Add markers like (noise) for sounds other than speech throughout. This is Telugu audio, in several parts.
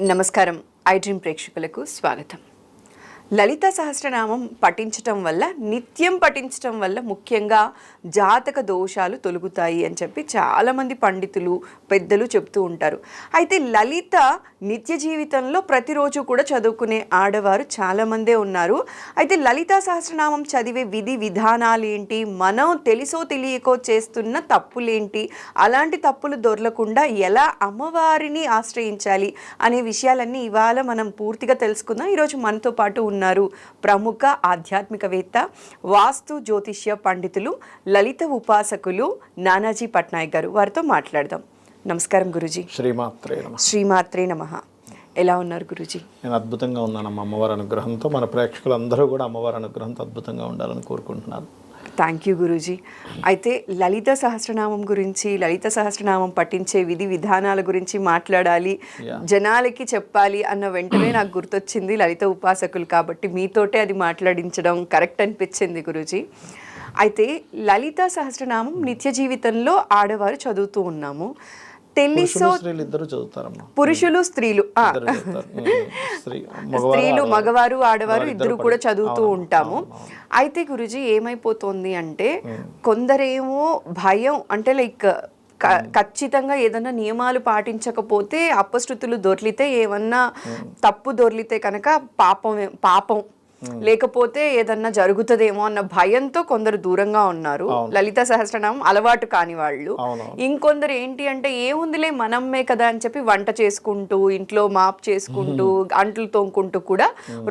నమస్కారం. ఐ డ్రీమ్ ప్రేక్షకులకు స్వాగతం. లలిత సహస్రనామం పఠించటం వల్ల నిత్యం పఠించటం వల్ల ముఖ్యంగా జాతక దోషాలు తొలుగుతాయి అని చెప్పి చాలామంది పండితులు పెద్దలు చెప్తూ ఉంటారు. అయితే లలిత నిత్య జీవితంలో ప్రతిరోజు కూడా చదువుకునే ఆడవారు చాలామందే ఉన్నారు. అయితే లలిత సహస్రనామం చదివే విధి విధానాలు ఏంటి? మనం తెలుసో తెలియకో చేస్తున్న తప్పులేంటి? అలాంటి తప్పులు దొరలకుండా ఎలా అమ్మవారిని ఆశ్రయించాలి? అనే విషయాలన్నీ ఇవాళ మనం పూర్తిగా తెలుసుకుందాం. ఈరోజు మనతో పాటు ఉన్నారు. ప్రముఖ ఆధ్యాత్మికవేత్త వాస్తు జ్యోతిష్య పండితులు లలిత ఉపాసకులు నానాజీ పట్నాయక్ గారు. వారితో మాట్లాడదాం. నమస్కారం గురుజీ. శ్రీమాత్రే నమ. శ్రీమాత్రే నమ. ఎలా ఉన్నారు గురుజీ? నేను అద్భుతంగా ఉన్నానమ్మ అమ్మవారి అనుగ్రహంతో. మన ప్రేక్షకులందరూ కూడా అమ్మవారి అనుగ్రహంతో అద్భుతంగా ఉండాలని కోరుకుంటున్నాను థ్యాంక్ యూ గురూజీ అయితే లలిత సహస్రనామం గురించి లలిత సహస్రనామం పఠించే విధి విధానాల గురించి మాట్లాడాలి. జనాలకి చెప్పాలి అన్న వెంటనే నాకు గుర్తొచ్చింది లలిత ఉపాసకులు కాబట్టి మీతోటే అది మాట్లాడించడం కరెక్ట్ అనిపించింది గురూజీ. అయితే లలిత సహస్రనామం నిత్య జీవితంలో ఆడవారు చదువుతూ ఉన్నాము. తెలిసో పురుషులు స్త్రీలు ఇద్దరు చదువుతారమ్మా. పురుషులు స్త్రీలు. మగవారు, స్త్రీలు ఆడవారు. మగవారు ఆడవారు వారు ఇద్దరు కూడా చదువుతూ ఉంటాము. అయితే గురుజీ ఏమైపోతుంది అంటే కొందరేమో భయం అంటే లైక్ ఖచ్చితంగా ఏదన్నా నియమాలు పాటించకపోతే అపశృతులు దొర్లితే ఏమన్నా తప్పు దొర్లితే కనుక పాపం పాపం. లేకపోతే ఏదన్నా జరుగుతుందేమో అన్న భయంతో కొందరు దూరంగా ఉన్నారు. లలిత సహస్రనామం అలవాటు కాని వాళ్ళు. ఇంకొందరు ఏంటి అంటే ఏముందిలే మనమ్మే కదా అని చెప్పి వంట చేసుకుంటూ ఇంట్లో మాప్ చేసుకుంటూ అంట్లు తోముకుంటూ కూడా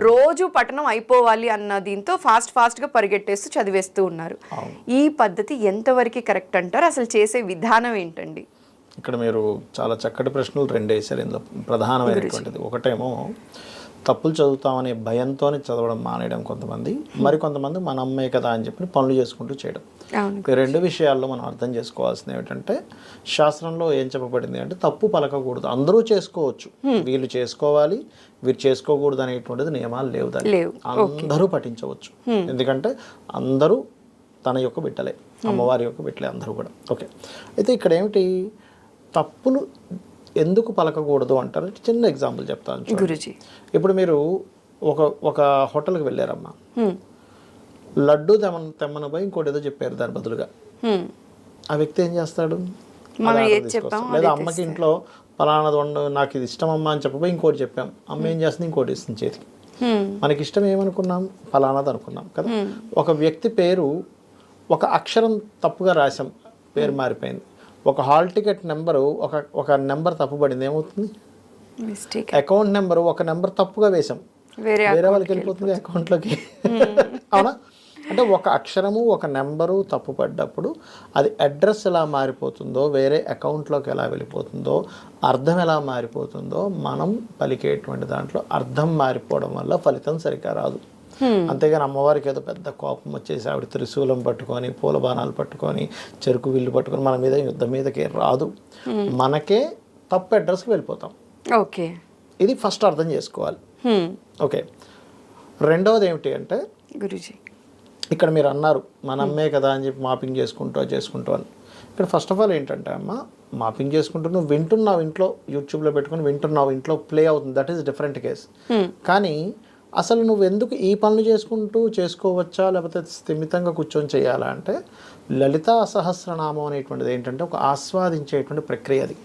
రోజు పఠనం అయిపోవాలి అన్న దీంతో ఫాస్ట్ ఫాస్ట్గా పరిగెట్టేస్తూ చదివేస్తూ ఉన్నారు. ఈ పద్ధతి ఎంతవరకు కరెక్ట్ అంటారు? అసలు చేసే విధానం ఏంటండి? ఇక్కడ మీరు చాలా చక్కటి ప్రశ్నలు రెండు వేశారు ఇందులో ప్రధానమైనటువంటిది. ఒకటేమో తప్పులు చదువుతామనే భయంతోనే చదవడం మానేయడం కొంతమంది. మరి కొంతమంది మన అమ్మే కదా అని చెప్పి పనులు చేసుకుంటూ చేయడం. రెండు విషయాల్లో మనం అర్థం చేసుకోవాల్సింది ఏమిటంటే శాస్త్రంలో ఏం చెప్పబడింది అంటే తప్పు పలకకూడదు. అందరూ చేసుకోవచ్చు. వీళ్ళు చేసుకోవాలి వీరు చేసుకోకూడదు అనేటువంటిది నియమాలు లేవు లేవు. అందరూ పఠించవచ్చు. ఎందుకంటే అందరూ తన యొక్క బిడ్డలే. అమ్మవారి యొక్క బిడ్డలే అందరూ కూడా. ఓకే. అయితే ఇక్కడ ఏమిటి? తప్పులు ఎందుకు పలకకూడదు అంటారు? చిన్న ఎగ్జాంపుల్ చెప్తాను. గురుజీ. ఇప్పుడు మీరు ఒక ఒక హోటల్కి వెళ్ళారమ్మా. లడ్డు తెమ్మను తెమ్మను పోయి ఇంకోటి ఏదో చెప్పారు దాని బదులుగా. ఆ వ్యక్తి ఏం చేస్తాడు? లేదా అమ్మకి ఇంట్లో పలానాది వండు నాకు ఇది ఇష్టం అమ్మా అని చెప్పబోయి ఇంకోటి చెప్పాం. అమ్మ ఏం చేస్తుంది? ఇంకోటి ఇస్తుంది చేతికి. మనకి ఇష్టం ఏమనుకున్నాం? ఫలానాది అనుకున్నాం కదా. ఒక వ్యక్తి పేరు ఒక అక్షరం తప్పుగా రాసాం పేరు మారిపోయింది. ఒక హాల్ టికెట్ నెంబరు ఒక ఒక నెంబర్ తప్పుపడింది ఏమవుతుంది? అకౌంట్ నెంబర్ ఒక నెంబర్ తప్పుగా వేసాం వేరే వేరే వాళ్ళకి వెళ్ళిపోతుంది అకౌంట్లోకి. (laughs) అవునా? అంటే ఒక అక్షరము ఒక నెంబరు తప్పు పడ్డప్పుడు అది అడ్రస్ ఎలా మారిపోతుందో వేరే అకౌంట్లోకి ఎలా వెళ్ళిపోతుందో అర్థం ఎలా మారిపోతుందో మనం పలికేటువంటి దాంట్లో అర్థం మారిపోవడం వల్ల ఫలితం సరిగ్గా రాదు. అంతేగాని అమ్మవారికి ఏదో పెద్ద కోపం వచ్చేసి ఆవిడ త్రిశూలం పట్టుకొని పూల బాణాలు పట్టుకొని చెరుకు విల్లు పట్టుకొని మన మీద యుద్ధం మీదకి రాదు. మనకే తప్పు అడ్రస్కి వెళ్ళిపోతాం. ఓకే. ఇది ఫస్ట్ అర్థం చేసుకోవాలి. ఓకే. రెండవది ఏమిటి అంటే గురుజీ. ఇక్కడ మీరు అన్నారు మన అమ్మే కదా అని చెప్పి మాపింగ్ చేసుకుంటూ చేసుకుంటూ అని. ఇక్కడ ఫస్ట్ ఆఫ్ ఆల్ ఏంటంటే అమ్మ మాపింగ్ చేసుకుంటూ నువ్వు వింటున్నావు ఇంట్లో యూట్యూబ్లో పెట్టుకొని వింటున్నావు ఇంట్లో ప్లే అవుతుంది. దట్ ఈస్ డిఫరెంట్ కేస్ కానీ అసలు నువ్వు ఎందుకు ఈ పనులు చేసుకుంటూ చేసుకోవచ్చా? లేకపోతే స్థిమితంగా కూర్చొని చేయాలా? అంటే లలితా సహస్రనామం అనేటువంటిది ఏంటంటే ఒక ఆస్వాదించేటువంటి ప్రక్రియ అది.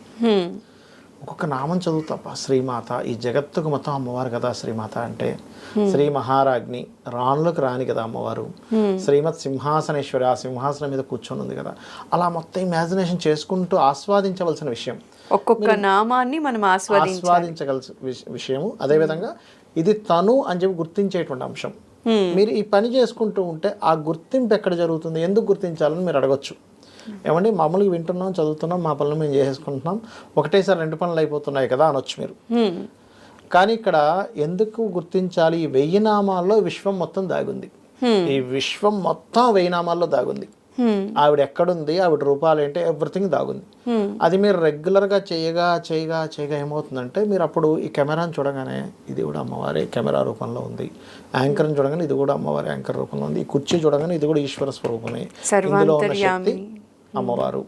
ఒక్కొక్క నామం చదువుతాపా శ్రీమాత ఈ జగత్తుకు మొత్తం అమ్మవారు కదా శ్రీమాత అంటే. శ్రీ మహారాజ్ని రాణులకు రాని కదా అమ్మవారు. శ్రీమత్ సింహాసనేశ్వరి ఆ సింహాసనం మీద కూర్చొని ఉంది కదా. అలా మొత్తం ఇమాజినేషన్ చేసుకుంటూ ఆస్వాదించవలసిన విషయం. ఒక్కొక్క నామాన్ని మనం విష- విషయము. అదేవిధంగా ఇది తను అని చెప్పి గుర్తించేటువంటి అంశం. మీరు ఈ పని చేసుకుంటూ ఉంటే ఆ గుర్తింపు ఎక్కడ జరుగుతుంది? ఎందుకు గుర్తించాలని మీరు అడగొచ్చు. ఏమండి? మామూలుగా వింటున్నాం చదువుతున్నాం మా పనులు మేము చేసేసుకుంటున్నాం ఒకటేసారి రెండు పనులు అయిపోతున్నాయి కదా అనొచ్చు మీరు. కానీ ఇక్కడ ఎందుకు గుర్తించాలి? ఈ వెయ్యి నామాల్లో విశ్వం మొత్తం దాగుంది. ఈ విశ్వం మొత్తం వెయ్యి నామాల్లో దాగుంది. ఆవిడ ఎక్కడుంది ఆవిడ రూపాలు ఏంటి ఎవ్రీథింగ్ దాగుంది. అది మీరు రెగ్యులర్గా చేయగా చేయగా చేయగా ఏమవుతుందంటే మీరు అప్పుడు ఈ కెమెరాని చూడగానే ఇది కూడా అమ్మవారి కెమెరా రూపంలో ఉంది. యాంకర్ని చూడగానే ఇది కూడా అమ్మవారి యాంకర్ రూపంలో ఉంది. ఈ కుర్చీ చూడగానే ఇది కూడా ఈశ్వర స్వరూపమే. ఇందులో ఉన్న శక్తి అమ్మవారు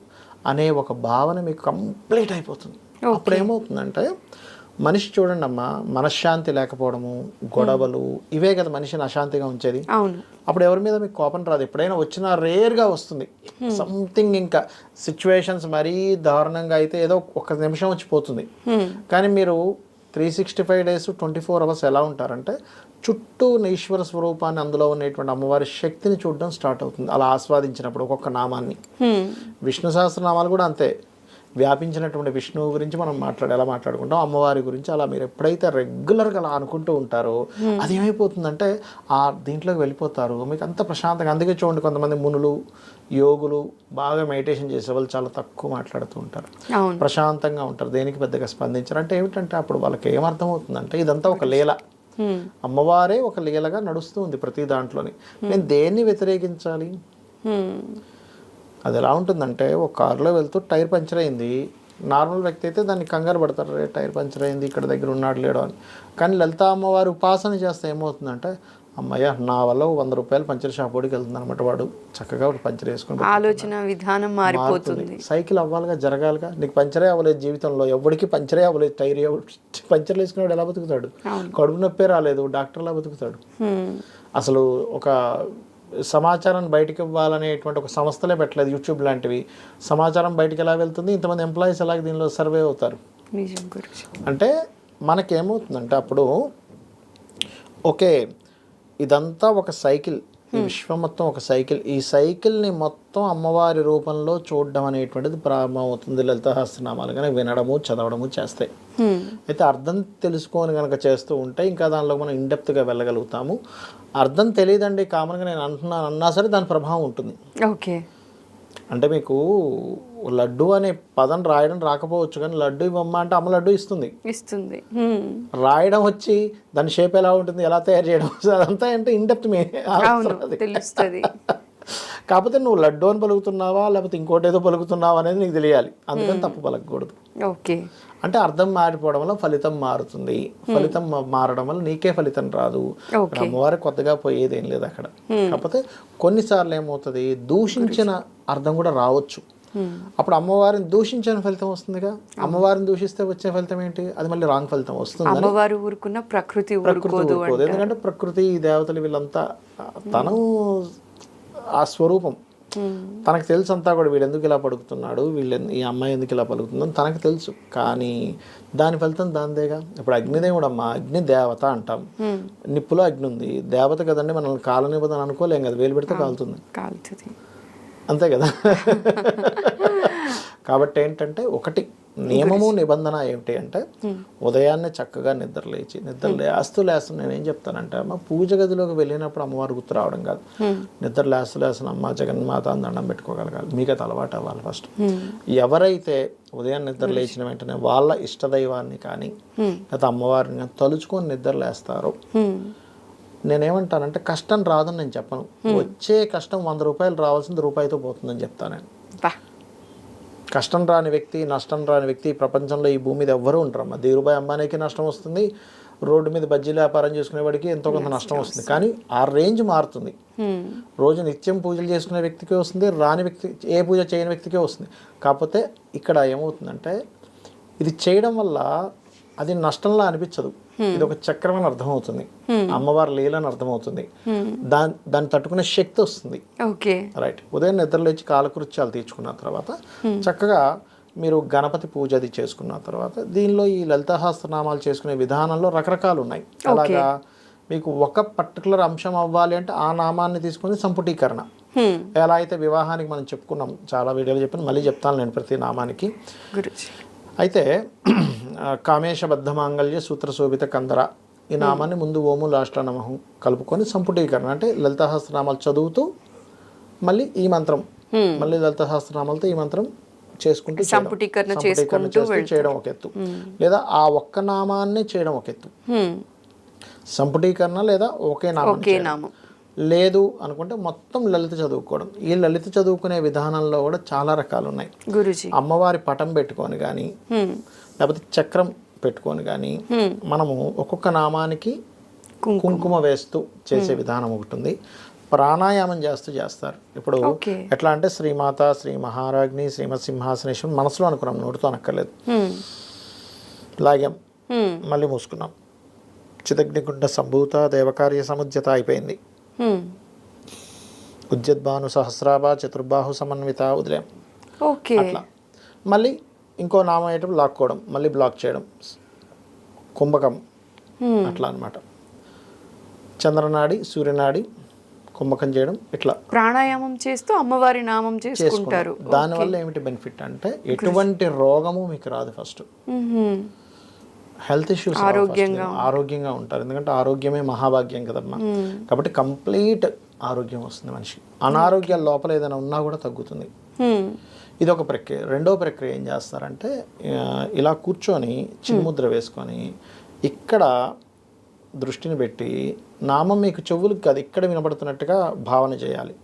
అనే ఒక భావన మీకు కంప్లీట్ అయిపోతుంది. అప్పుడు ఏమవుతుందంటే మనిషి చూడండి అమ్మా మనశ్శాంతి లేకపోవడము గొడవలు ఇవే కదా మనిషిని అశాంతిగా ఉంచేది. అప్పుడు ఎవరి మీద మీకు కోపం రాదు? ఎప్పుడైనా వచ్చినా రేర్గా వస్తుంది. సంథింగ్ ఇంకా సిచ్యువేషన్స్ మరీ దారుణంగా అయితే ఏదో ఒక నిమిషం వచ్చి పోతుంది. కానీ మీరు three sixty five days twenty four hours ఎలా ఉంటారంటే చుట్టూ ఈశ్వర స్వరూపాన్ని అందులో ఉన్నటువంటి అమ్మవారి శక్తిని చూడడం స్టార్ట్ అవుతుంది. అలా ఆస్వాదించినప్పుడు ఒక్కొక్క నామాన్ని. విష్ణు సహస్రనామాలు కూడా అంతే. వ్యాపించినటువంటి విష్ణువు గురించి మనం మాట్లాడి ఎలా మాట్లాడుకుంటాం? అమ్మవారి గురించి అలా మీరు ఎప్పుడైతే రెగ్యులర్గా అలా అనుకుంటూ ఉంటారో అది ఏమైపోతుందంటే ఆ దీంట్లోకి వెళ్ళిపోతారు. మీకు అంత ప్రశాంతంగా అందుకే చూడండి కొంతమంది మునులు యోగులు బాగా మెడిటేషన్ చేసే వాళ్ళు చాలా తక్కువ మాట్లాడుతూ ఉంటారు. ప్రశాంతంగా ఉంటారు దేనికి పెద్దగా స్పందించరు. అంటే ఏమిటంటే అప్పుడు వాళ్ళకి ఏమర్థం అవుతుందంటే ఇదంతా ఒక లీల. అమ్మవారే ఒక లీలగా నడుస్తూ ఉంది ప్రతి దాంట్లోని. నేను దేన్ని వ్యతిరేకించాలి. అది ఎలా ఉంటుందంటే ఒక కారులో వెళ్తూ టైర్ పంచర్ అయింది. నార్మల్ వ్యక్తి అయితే దాన్ని కంగారు పడతారు. రే టైర్ పంచర్ అయింది ఇక్కడ దగ్గర ఉన్నాడు లేడో అని. కానీ లలిత అమ్మవారు ఉపాసన చేస్తే ఏమవుతుందంటే అమ్మయ్య నా వల్ల వంద రూపాయలు పంచర్ షాప్ వాడికి వెళ్తుంది అనమాట వాడు. చక్కగా పంచర్ వేసుకుని ఆలోచన విధానం మారిపోతుంది. సైకిల్ అవ్వాలిగా జరగాలిగా. నీకు పంచరే అవ్వలేదు జీవితంలో. ఎవరికి పంచరే అవ్వలేదు. టైర్ (laughs) పంచర్లు వేసుకున్నాడు ఎలా బతుకుతాడు? కడుపు నొప్పే రాలేదు. డాక్టర్లా బతుకుతాడు. హ్మ్. అసలు ఒక సమాచారాన్ని బయటకు ఇవ్వాలనేటువంటి ఒక సంస్థలే పెట్టలేదు యూట్యూబ్ లాంటివి. సమాచారం బయటకు ఎలా వెళ్తుంది? ఇంతమంది ఎంప్లాయీస్ ఎలాగ దీనిలో సర్వే అవుతారు? అంటే మనకేమవుతుందంటే అప్పుడు ఓకే ఇదంతా ఒక సైకిల్. ఈ విశ్వం మొత్తం ఒక సైకిల్. ఈ సైకిల్ని మొత్తం అమ్మవారి రూపంలో చూడడం అనేటువంటిది ప్రారంభమవుతుంది లలిత హస్తనామాలు కనుక వినడము చదవడము చేస్తాయి. అయితే అర్థం తెలుసుకొని కనుక చేస్తూ ఉంటే ఇంకా దానిలో మనం ఇండెప్త్గా వెళ్ళగలుగుతాము. అర్థం తెలియదండి కామన్గా నేను అంటున్నాను అన్నా సరే దాని ప్రభావం ఉంటుంది. ఓకే. అంటే మీకు లడ్డు అనే పదం రాయడం రాకపోవచ్చు కానీ లడ్డు ఇవ్వమ్మా అంటే అమ్మ లడ్డు ఇస్తుంది. ఇస్తుంది. రాయడం వచ్చి దాని షేప్ ఎలా ఉంటుంది ఎలా తయారు చేయడం (laughs) అదంతా అంటే ఇండెప్త్ మీ తెలుస్తుంది. కాకపోతే నువ్వు లడ్డు అని పలుకుతున్నావా లేకపోతే ఇంకోటి ఏదో పలుకుతున్నావా అనేది నీకు తెలియాలి. అందుకని తప్పు పలకకూడదు. ఓకే. అంటే అర్థం మారిపోవడం వల్ల ఫలితం మారుతుంది. ఫలితం మారడం వల్ల నీకే ఫలితం రాదు. అమ్మవారి కొత్తగా పోయేది ఏం లేదు అక్కడ. కాకపోతే కొన్నిసార్లు ఏమవుతుంది దూషించిన అర్థం కూడా రావచ్చు. అప్పుడు అమ్మవారిని దూషించిన ఫలితం వస్తుందిగా? అమ్మవారిని దూషిస్తే వచ్చే ఫలితం ఏంటి? అది మళ్ళీ రాంగ్ ఫలితం వస్తుంది అమ్మవారు ఊరుకున్న ప్రకృతి ప్రకృతి ఊరుకోదు ఎందుకంటే ప్రకృతి దేవతలు వీళ్ళంతా తను ఆ స్వరూపం. తనకు తెలుసు అంతా కూడా వీడు ఎందుకు ఇలా పలుకుతున్నాడు వీళ్ళు ఈ అమ్మాయి ఎందుకు ఇలా పలుకుతుందని తనకు తెలుసు. కానీ దాని ఫలితం దాందేగా ఇప్పుడు అగ్నిదేవుడు అమ్మ అగ్ని దేవత అంటాం. నిప్పులో అగ్ని ఉంది. దేవత కదండి మనల్ని కాలనివ్వదని అనుకోలేం కదా? వేలు పెడితే కాలుతుంది. కాలుతుంది. అంతే కదా? కాబట్టి ఏంటంటే ఒకటి నియమము నిబంధన ఏమిటి అంటే ఉదయాన్నే చక్కగా నిద్ర లేచి నిద్ర లేస్తూ లేస్తూ నేనేం చెప్తానంటే అమ్మ పూజ గదిలోకి వెళ్ళినప్పుడు అమ్మవారు గుర్తు రావడం కాదు. నిద్ర లేస్తూ లేస్తున్న అమ్మ జగన్మాత అని దండం పెట్టుకోగలగాలి. మీకు అది అలవాటు అవ్వాలి ఫస్ట్ ఎవరైతే ఉదయం నిద్ర లేచిన వెంటనే వాళ్ళ ఇష్టదైవాన్ని కానీ లేదా అమ్మవారిని కానీ తలుచుకొని నిద్ర లేస్తారో. నేనేమంటానంటే కష్టం రాదని నేను చెప్పను. వచ్చే కష్టం వంద రూపాయలు రావాల్సింది రూపాయితో పోతుందని చెప్తాను నేను. కష్టం రాని వ్యక్తి నష్టం రాని వ్యక్తి ప్రపంచంలో ఈ భూమి మీద ఎవ్వరూ ఉంటారమ్మా ధీరుభాయ్ అంబానీకి నష్టం వస్తుంది. రోడ్డు మీద బజ్జీలు వ్యాపారం చేసుకునేవాడికి ఎంతో కొంత నష్టం వస్తుంది. కానీ ఆ రేంజ్ మారుతుంది. రోజు నిత్యం పూజలు చేసుకునే వ్యక్తికి వస్తుంది రాని వ్యక్తి ఏ పూజ చేయని వ్యక్తికే వస్తుంది. కాకపోతే ఇక్కడ ఏమవుతుందంటే ఇది చేయడం వల్ల అది నష్టంలా అనిపించదు. ఇది ఒక చక్రం అని అర్థమవుతుంది. అమ్మవారి లీలని అర్థమవుతుంది. దాని దాన్ని తట్టుకునే శక్తి వస్తుంది. ఓకే. రైట్. ఉదయం నిద్ర లేచి కాలకృత్యాలు తీర్చుకున్న తర్వాత చక్కగా మీరు గణపతి పూజ అది చేసుకున్న తర్వాత దీనిలో ఈ లలితాహాస్త్రనామాలు చేసుకునే విధానంలో రకరకాలు ఉన్నాయి అలాగా మీకు ఒక పర్టికులర్ అంశం అవ్వాలి అంటే ఆ నామాన్ని తీసుకుని సంపుటీకరణ. ఎలా అయితే వివాహానికి మనం చెప్పుకున్నాం చాలా వీడియోలు చెప్పాను మళ్ళీ చెప్తాను నేను ప్రతి నామానికి. అయితే కామేశబద్ధ మాంగళ్య సూత్ర శోభిత కందర. ఈ నామాన్ని ముందు ఓము లాస్ట్లో నమహం కలుపుకొని సంపుటీకరణ. అంటే లలితాహస్రనామాలు చదువుతూ మళ్ళీ ఈ మంత్రం. మళ్ళీ లలితాహస్రనామాలతో ఈ మంత్రం చేసుకుంటూ. సంపుటీకరణ చేసుకుంటూ చేయడం ఒక ఎత్తు. లేదా ఆ ఒక్క నామాన్ని చేయడం ఒక ఎత్తు. సంపుటీకరణ లేదా ఒకే నామం. లేదు అనుకుంటే మొత్తం లలిత చదువుకోవడం ఈ లలిత చదువుకునే విధానంలో కూడా చాలా రకాలు ఉన్నాయి గురుజీ అమ్మవారి పటం పెట్టుకొని కానీ. లేకపోతే చక్రం పెట్టుకొని కానీ మనము ఒక్కొక్క నామానికి కుంకుమ. వేస్తూ చేసే విధానం ఒకటి ఉంది ప్రాణాయామం చేస్తూ చేస్తారు ఇప్పుడు. ఎట్లా అంటే శ్రీమాత శ్రీ మహారాజ్ని శ్రీమత్ సింహాసనేశ్వరం మనసులో అనుకున్నాం నోటితో అనక్కర్లేదు. లాగాం. మళ్ళీ మూసుకున్నాం చిదగ్నికుండ సంభూత దేవకార్య సముద్యత అయిపోయింది. ఉద్యద్భాను సహస్రాభ చతుర్బాహు సమన్విత వదిలేం ఓకే. అట్లా. మళ్ళీ ఇంకో నామం అయ్యేటప్పుడు లాక్కోవడం మళ్ళీ బ్లాక్ చేయడం. కుంభకం. హ్మ్. అట్లా అన్నమాట. చంద్రనాడి సూర్యనాడి కుంభకం చేయడం ఇట్లా. ప్రాణాయామం చేస్తూ అమ్మవారి నామం చేసుకుంటారు. చేసుకుంటాం దానివల్ల ఏమిటి బెనిఫిట్ అంటే ఎటువంటి రోగము మీకు రాదు ఫస్ట్. మ్మ్హ్మ్. హెల్త్ ఇష్యూస్ ఆరోగ్యంగా ఆరోగ్యంగా ఉంటారు. ఎందుకంటే ఆరోగ్యమే మహాభాగ్యం కదమ్మా. కాబట్టి కంప్లీట్ ఆరోగ్యం వస్తుంది మనిషికి. అనారోగ్యాల లోపల ఏదైనా ఉన్నా కూడా తగ్గుతుంది. ఇది ఒక ప్రక్రియ. రెండో ప్రక్రియ ఏం చేస్తారంటే ఇలా కూర్చొని చిన్ముద్ర వేసుకొని ఇక్కడ దృష్టిని పెట్టి నామం మీకు చెవులకు కాదు ఇక్కడ వినపడుతున్నట్టుగా భావన చేయాలి.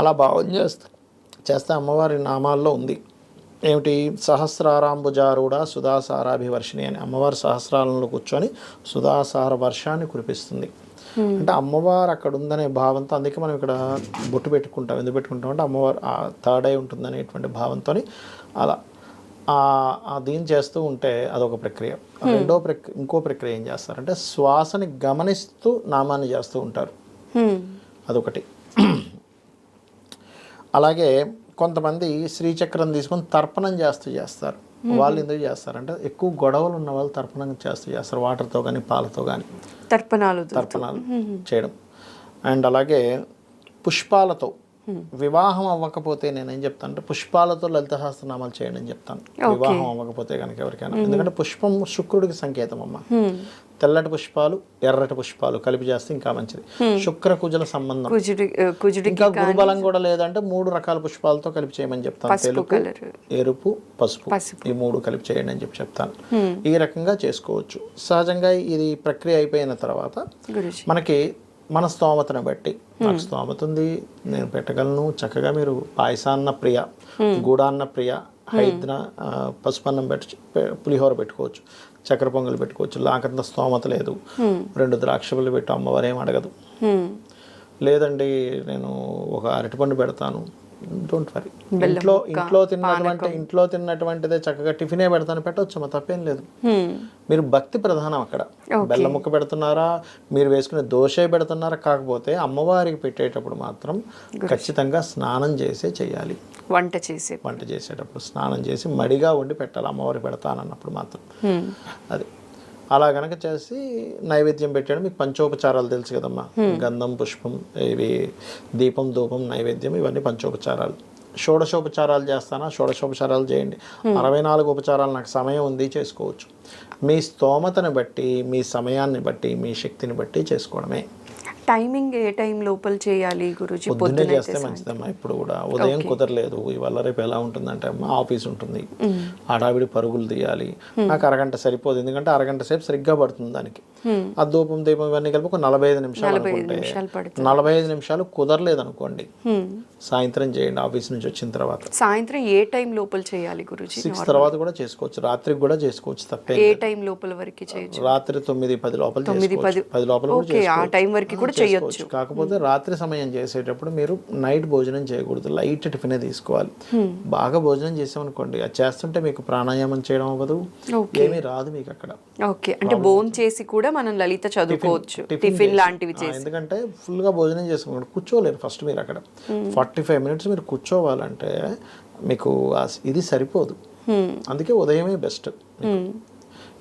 అలా భావన చేస్తే చేస్తే అమ్మవారి నామాల్లో ఉంది. ఏమిటి? సహస్రారాంబుజారుడ సుధాసారాభివర్షిణి అని అమ్మవారి సహస్రాలలో కూర్చొని సుధాసార వర్షాన్ని కురిపిస్తుంది. అంటే అమ్మవారు అక్కడ ఉందనే భావంతో అందుకే మనం ఇక్కడ బొట్టు పెట్టుకుంటాం ఎందుకు పెట్టుకుంటాం అంటే అమ్మవారు ఆ థర్డ్ అయి ఉంటుంది అనేటువంటి భావంతో అలా దీన్ని చేస్తూ ఉంటే అదొక ప్రక్రియ. రెండో ప్రక్రియ ఇంకో ప్రక్రియ ఏం చేస్తారంటే శ్వాసని గమనిస్తూ నామాన్ని చేస్తూ ఉంటారు. అదొకటి. అలాగే కొంతమంది శ్రీచక్రం తీసుకొని తర్పణం చేస్తూ చేస్తారు. వాళ్ళు ఎందుకు చేస్తారంటే ఎక్కువ గొడవలు ఉన్న వాళ్ళు తర్పణం చేస్తూ చేస్తారు. వాటర్తో కానీ పాలతో కానీ తర్పణాలు తర్పణాలు చేయడం. అండ్ అలాగే పుష్పాలతో వివాహం అవ్వకపోతే నేను ఏం చెప్తాను అంటే పుష్పాలతో లలిత సహస్రనామాలు చేయండి అని చెప్తాను. వివాహం అవ్వకపోతే కనుక ఎవరికైనా. ఎందుకంటే పుష్పం శుక్రుడికి సంకేతం అమ్మ. తెల్లటి పుష్పాలు ఎర్రటి పుష్పాలు కలిపి చేస్తే ఇంకా మంచిది. శుక్ర కుజల సంబంధం. ఇంకా గురుబలం కూడా లేదంటే మూడు రకాల పుష్పాలతో కలిపి చేయమని చెప్తాను. తెలుపు కలర్. ఎరుపు పసుపు. ఈ మూడు కలిపి చేయండి అని చెప్పి చెప్తాను. ఈ రకంగా చేసుకోవచ్చు. సహజంగా ఇది ప్రక్రియ అయిపోయిన తర్వాత మనకి మన స్తోమతను బట్టి. నాకు స్తోమత ఉంది నేను పెట్టగలను. చక్కగా మీరు పాయసాన్న ప్రియ గూడాన్న ప్రియ హైద్న ఆ, పసుపన్నం పెట్టి పులిహోర పెట్టుకోవచ్చు చక్కెర పొంగల్ పెట్టుకోవచ్చు. నాకంత స్తోమత లేదు. రెండు ద్రాక్షలు పెట్టు అమ్మవారు ఏం అడగదు. లేదండి నేను ఒక అరటిపండు పెడతాను. డోంట్ వరీ ఇంట్లో ఇంట్లో తిన్నటువంటి ఇంట్లో తిన్నటువంటిదే చక్కగా టిఫినే పెడతాను పెట్టవచ్చు తప్పేం లేదు. మీరు భక్తి ప్రధానం అక్కడ. బెల్లం ముక్క పెడుతున్నారా మీరు వేసుకునే దోశ పెడుతున్నారా కాకపోతే అమ్మవారికి పెట్టేటప్పుడు మాత్రం ఖచ్చితంగా స్నానం చేసే చేయాలి. వంట చేసే. వంట చేసేటప్పుడు స్నానం చేసి మడిగా వండి పెట్టాలి అమ్మవారికి పెడతానన్నప్పుడు మాత్రం. అది. అలా గనక చేసి నైవేద్యం పెట్టాడు. మీకు పంచోపచారాలు తెలుసు కదమ్మా. గంధం పుష్పం ఇవి దీపం ధూపం నైవేద్యం ఇవన్నీ పంచోపచారాలు. షోడశోపచారాలు చేస్తానా? షోడశోపచారాలు చేయండి. అరవై నాలుగు ఉపచారాలు నాకు సమయం ఉంది చేసుకోవచ్చు. మీ స్తోమతను బట్టి మీ సమయాన్ని బట్టి మీ శక్తిని బట్టి చేసుకోవడమే. టైమింగ్ ఏ టైం లోపల చేయాలి గురుజీ? పొద్దున్నే పొద్దున చేస్తే మంచిదమ్మా ఇప్పుడు కూడా ఉదయం కుదరలేదు. ఇవాళ రేపు ఎలా ఉంటుందంటే అమ్మా ఆఫీస్ ఉంటుంది. హడావిడి పరుగులు తీయాలి. నాకు అరగంట సరిపోదు. ఎందుకంటే అరగంట సేపు సరిగ్గా పడుతుంది దానికి. ఆ ధూపం దీపం ఇవన్నీ కలిపి ఒక నలభై ఐదు నిమిషాలు అనుకుంటే నలభై ఐదు నిమిషాలు కుదరలేదు అనుకోండి. సాయంత్రం చేయండి ఆఫీస్ నుంచి వచ్చిన తర్వాత. సాయంత్రం ఏ టైం లోపల చేయాలి గురుజీ? సిక్స్ తర్వాత కూడా చేసుకోవచ్చు. రాత్రికి కూడా చేసుకోవచ్చు తప్పే ఏ టైం లోపల వరకు చేయొచ్చు? రాత్రి తొమ్మిది పది లోపల తొమ్మిది పది. పది లోపల ఆ. టైం వరకు కూడా చేయొచ్చు. కాకపోతే రాత్రి సమయం చేసేటప్పుడు మీరు నైట్ భోజనం చేయకూడదు. లైట్ టిఫినే తీసుకోవాలి. బాగా భోజనం చేసామనుకోండి అది చేస్తుంటే మీకు ప్రాణాయామం చేయడం అవ్వదు. ఏమీ రాదు మీకు అక్కడ. ఓకే. అంటే బోన్ చేసి కూడా మనం లలిత చదువుకోవచ్చు. టిఫిన్ లాంటివి చేసి. ఎందుకంటే ఫుల్గా భోజనం చేసుకోండి కూర్చోలేరు ఫస్ట్ మీరు అక్కడ. ఫార్టీ ఫైవ్ మినిట్స్ మీరు కూర్చోవాలంటే మీకు ఇది సరిపోదు. అందుకే ఉదయమే బెస్ట్.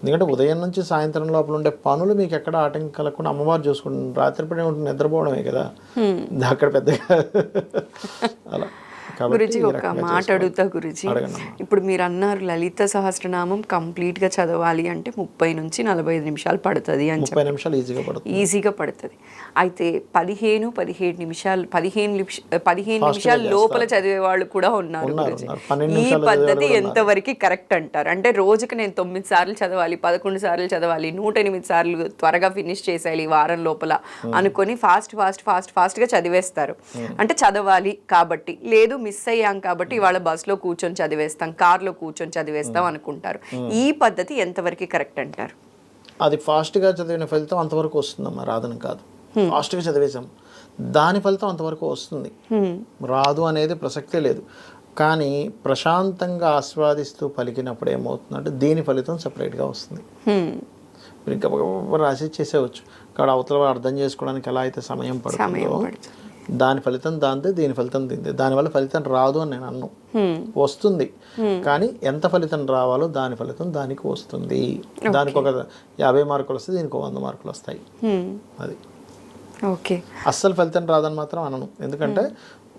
ఎందుకంటే ఉదయం నుంచి సాయంత్రం లోపల ఉండే పనులు మీకు ఎక్కడ ఆటంకం కలగకుండా అమ్మవారు చూసుకుంటుంది రాత్రిపూట ఉంటుంది నిద్రపోవడమే కదా. అక్కడ పెద్దగా (laughs) అలా. గురుజీ ఒక మాట. అడుగుతా గురుజీ. ఇప్పుడు మీరు అన్నారు లలిత సహస్రనామం కంప్లీట్గా చదవాలి అంటే ముప్పై నుంచి నలభై ఐదు నిమిషాలు పడుతుంది అని చెప్పి. నిమిషాలు ఈజీగా పడుతుంది. ఈజీగా పడుతుంది. అయితే పదిహేను పదిహేడు నిమిషాలు పదిహేను పదిహేను నిమిషాలు లోపల చదివే వాళ్ళు కూడా ఉన్నారు ఈ పద్ధతి ఎంతవరకు కరెక్ట్ అంటారు? అంటే రోజుకి నేను తొమ్మిది సార్లు చదవాలి పదకొండు సార్లు చదవాలి నూట ఎనిమిది సార్లు త్వరగా ఫినిష్ చేసేయాలి వారం లోపల అనుకొని ఫాస్ట్ ఫాస్ట్ ఫాస్ట్ ఫాస్ట్గా చదివేస్తారు. అంటే చదవాలి కాబట్టి లేదు మిస్ అయ్యాం కాబట్టి ఇవాళ బస్లో కూర్చొని చదివేస్తాం కార్లో కూర్చొని చదివేస్తాం అనుకుంటారు. ఈ పద్ధతి ఎంతవరకు కరెక్ట్ అంటారు? అది ఫాస్ట్గా చదివిన ఫలితం అంతవరకు వస్తుందమ్మా రాదని కాదు. ఫాస్ట్గా చదివేశాం. దాని ఫలితం అంతవరకు వస్తుంది. రాదు అనేది ప్రసక్తే లేదు. కానీ ప్రశాంతంగా ఆస్వాదిస్తూ పలికినప్పుడు ఏమవుతుందంటే దీని ఫలితం సపరేట్గా వస్తుంది. ఇంకా రాసి చేసేవచ్చు ఇక్కడ అవతల అర్థం చేసుకోవడానికి ఎలా అయితే సమయం పడుతుంది. దాని ఫలితం దాందే దీని ఫలితం దీందే. దానివల్ల ఫలితం రాదు అని నేను అన్ను. వస్తుంది. కానీ ఎంత ఫలితం రావాలో దాని ఫలితం దానికి వస్తుంది. దానికి ఒక యాభై మార్కులు వస్తే దీనికి వంద మార్కులు వస్తాయి. అది. ఓకే. అస్సలు ఫలితం రాదని మాత్రం అనను. ఎందుకంటే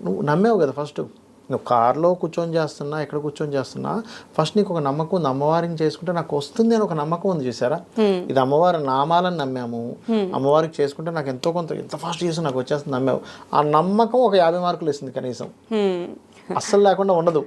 నువ్వు నమ్మావు కదా ఫస్ట్. నువ్వు కార్లో కూర్చొని చేస్తున్నా ఎక్కడ కూర్చొని చేస్తున్నా ఫస్ట్ నీకు ఒక నమ్మకం ఉంది. అమ్మవారిని చేసుకుంటే నాకు వస్తుంది అని ఒక నమ్మకం ఉంది చూసారా? ఇది అమ్మవారి నామాలని నమ్మాము. అమ్మవారికి చేసుకుంటే నాకు ఎంతో కొంత ఎంత ఫాస్ట్ చేసి నాకు వచ్చేస్తుంది నమ్మావు. ఆ నమ్మకం ఒక యాభై మార్కులు ఇస్తుంది కనీసం. అస్సలు లేకుండా ఉండదు.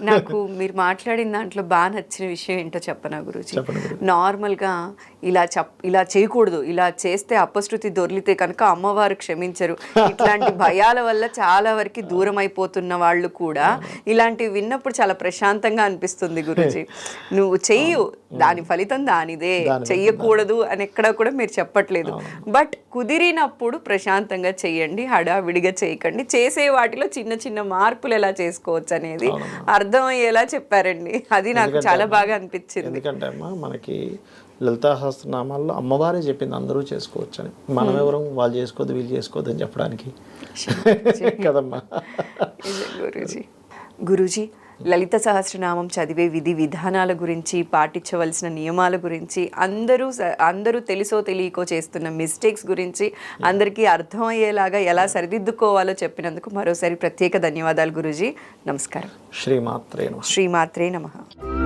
(laughs) నాకు మీరు మాట్లాడిన దాంట్లో బాగా నచ్చిన విషయం ఏంటో చెప్పనా గురుజీ? చెప్పండి గురు. నార్మల్గా ఇలా చెప్ ఇలా చేయకూడదు ఇలా చేస్తే అపశృతి దొర్లితే కనుక అమ్మవారు క్షమించరు. ఇట్లాంటి భయాల వల్ల చాలా వరకు దూరం అయిపోతున్న వాళ్ళు కూడా ఇలాంటివి విన్నప్పుడు చాలా ప్రశాంతంగా అనిపిస్తుంది గురుజీ. (laughs) నువ్వు చెయ్యు దాని ఫలితం దానిదే. చెయ్యకూడదు అని ఎక్కడా కూడా మీరు చెప్పట్లేదు. బట్ కుదిరినప్పుడు ప్రశాంతంగా చెయ్యండి హడావిడిగా చేయకండి. చేసే వాటిలో చిన్న చిన్న మార్పులు ఎలా చేసుకోవచ్చు అనేది అర్థమయ్యేలా చెప్పారండి. అది నాకు చాలా బాగా అనిపించింది. ఎందుకంటే అమ్మా మనకి లలితా సహస్రనామాల్లో అమ్మవారే చెప్పింది అందరూ చేసుకోవచ్చు అని మనం ఎవరు వాళ్ళు చేసుకోవద్దు వీళ్ళు చేసుకోవద్దు అని చెప్పడానికి. (laughs) కదమ్మా. గురూజీ. గురూజీ లలిత సహస్రనామం చదివే విధి విధానాల గురించి పాటించవలసిన నియమాల గురించి అందరూ అందరూ తెలుసో తెలియకో చేస్తున్న మిస్టేక్స్ గురించి అందరికీ అర్థమయ్యేలాగా ఎలా సరిదిద్దుకోవాలో చెప్పినందుకు మరోసారి ప్రత్యేక ధన్యవాదాలు గురూజీ. నమస్కారం. శ్రీమాత్రే నమః. శ్రీమాత్రే నమః.